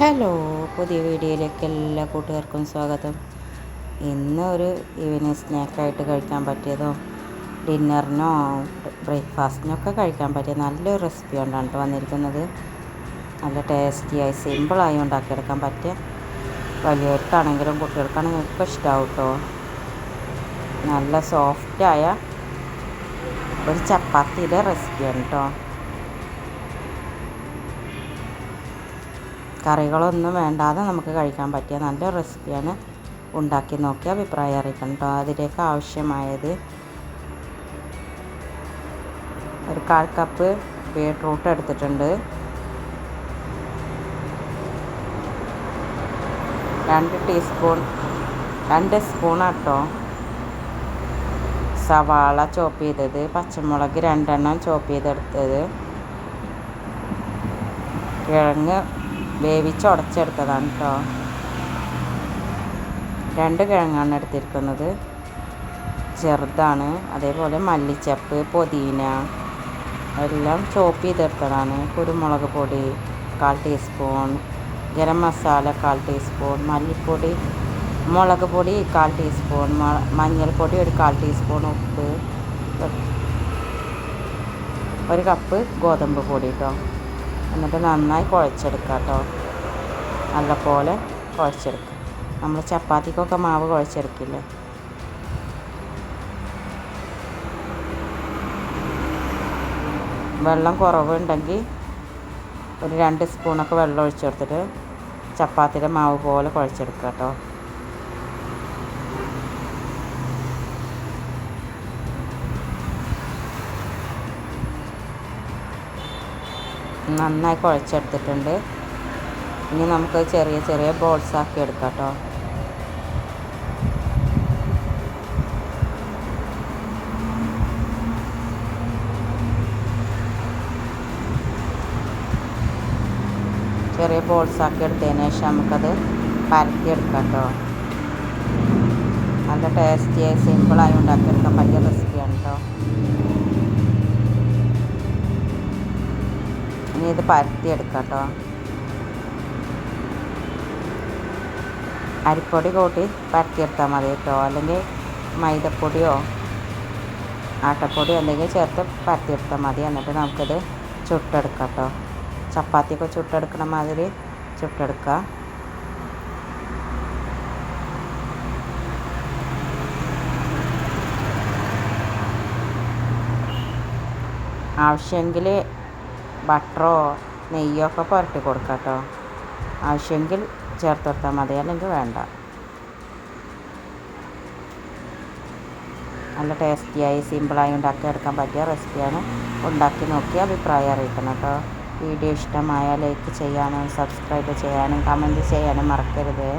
Hello പുതിയ വീഡിയോയിലേക്ക് എല്ലാ കൂട്ടുകാർക്കും സ്വാഗതം. ഇന്ന് ഒരു ഈവനിങ് സ്നാക്കായിട്ട് കഴിക്കാൻ പറ്റിയതോ ഡിന്നറിനോ ബ്രേക്ക്ഫാസ്റ്റിനൊക്കെ കഴിക്കാൻ പറ്റിയ നല്ലൊരു റെസിപ്പി കൊണ്ടാണ് വന്നിരിക്കുന്നത്. നല്ല ടേസ്റ്റിയായി സിമ്പിളായി ഉണ്ടാക്കിയെടുക്കാൻ പറ്റിയ വലിയവർക്കാണെങ്കിലും കുട്ടികൾക്കാണെങ്കിലും ഒക്കെ ഇഷ്ടമാവും കേട്ടോ നല്ല സോഫ്റ്റായ ഒരു ചപ്പാത്തിയുടെ റെസിപ്പിയാണ് കേട്ടോ കറികളൊന്നും വേണ്ടാതെ നമുക്ക് കഴിക്കാൻ പറ്റിയ നല്ല റെസിപ്പിയാണ് ഉണ്ടാക്കി നോക്കി അഭിപ്രായം അറിയിക്കണം കേട്ടോ. അതിലേക്ക് ആവശ്യമായത് ഒരു കാൽ കപ്പ് ബീട്രൂട്ട് എടുത്തിട്ടുണ്ട്. രണ്ട് ടീസ്പൂൺ രണ്ട് സ്പൂൺ കേട്ടോ സവാള ചോപ്പ് ചെയ്തത്. പച്ചമുളക് രണ്ടെണ്ണം ചോപ്പ് ചെയ്തെടുത്തത്. കിഴങ്ങ് വേവിച്ച് ഉടച്ചെടുത്തതാണ് കേട്ടോ രണ്ട് കിഴങ്ങാണ് എടുത്തിരിക്കുന്നത്. ചെറുതാണ്. അതേപോലെ മല്ലിച്ചപ്പ് പുതിന എല്ലാം ചോപ്പ് ചെയ്തെടുത്തതാണ്. കുരുമുളക് പൊടി കാൽ ടീസ്പൂൺ ഗരം മസാല കാൽ ടീസ്പൂൺ മല്ലിപ്പൊടി മുളക് പൊടി കാൽ ടീസ്പൂൺ മഞ്ഞൾപ്പൊടി ഒരു കാൽ ടീസ്പൂൺ ഉപ്പ് ഒരു കപ്പ് ഗോതമ്പ് പൊടി കേട്ടോ എന്നിട്ട് നന്നായി കുഴച്ചെടുക്കുക കേട്ടോ നല്ലപോലെ കുഴച്ചെടുക്കുക നമ്മൾ ചപ്പാത്തിക്കൊക്കെ മാവ് കുഴച്ചെടുക്കില്ലേ? വെള്ളം കുറവുണ്ടെങ്കിൽ ഒരു രണ്ട് സ്പൂണൊക്കെ വെള്ളം ഒഴിച്ചെടുത്തിട്ട് ചപ്പാത്തിയുടെ മാവ് പോലെ കുഴച്ചെടുക്കുക കേട്ടോ നന്നായി കുഴച്ചെടുത്തിട്ടുണ്ട്. ഇനി നമുക്ക് ചെറിയ ചെറിയ ബോൾസ് ആക്കി എടുക്കാം കേട്ടോ ചെറിയ ബോൾസ് ആക്കി എടുത്തതിന് ശേഷം നമുക്കത് പരത്തിയെടുക്കാം കേട്ടോ നല്ല ടേസ്റ്റിയായി സിമ്പിളായി ഉണ്ടാക്കിയെടുക്കാൻ പറ്റിയ റെസിപ്പിയാണ് കേട്ടോ ഇത് പരത്തിയെടുക്കാം കേട്ടോ അരിപ്പൊടി കൂട്ടി പരത്തിയെടുത്താൽ മതി കേട്ടോ. അല്ലെങ്കിൽ മൈദപ്പൊടിയോ ആട്ടപ്പൊടിയോ എന്തെങ്കിലും ചേർത്ത് പരത്തിയെടുത്താൽ മതി. എന്നിട്ട് നമുക്കിത് ചുട്ടെടുക്കാം കേട്ടോ ചപ്പാത്തിയൊക്കെ ചുട്ടെടുക്കണ മാതിരി ചുട്ടെടുക്കുക ആവശ്യമെങ്കിൽ ബട്ടറോ നെയ്യോ ഒക്കെ പുരട്ടി കൊടുക്കാം കേട്ടോ ആവശ്യമെങ്കിൽ ചേർത്ത് കൊടുത്താൽ മതി അല്ലെങ്കിൽ വേണ്ട. നല്ല ടേസ്റ്റിയായി സിമ്പിളായി ഉണ്ടാക്കിയെടുക്കാൻ പറ്റിയ റെസിപ്പിയാണ്. ഉണ്ടാക്കി നോക്കി അഭിപ്രായം അറിയിക്കണം കേട്ടോ. വീഡിയോ ഇഷ്ടമായ ലൈക്ക് ചെയ്യാനും സബ്സ്ക്രൈബ് ചെയ്യാനും കമന്റ് ചെയ്യാനും മറക്കരുത്.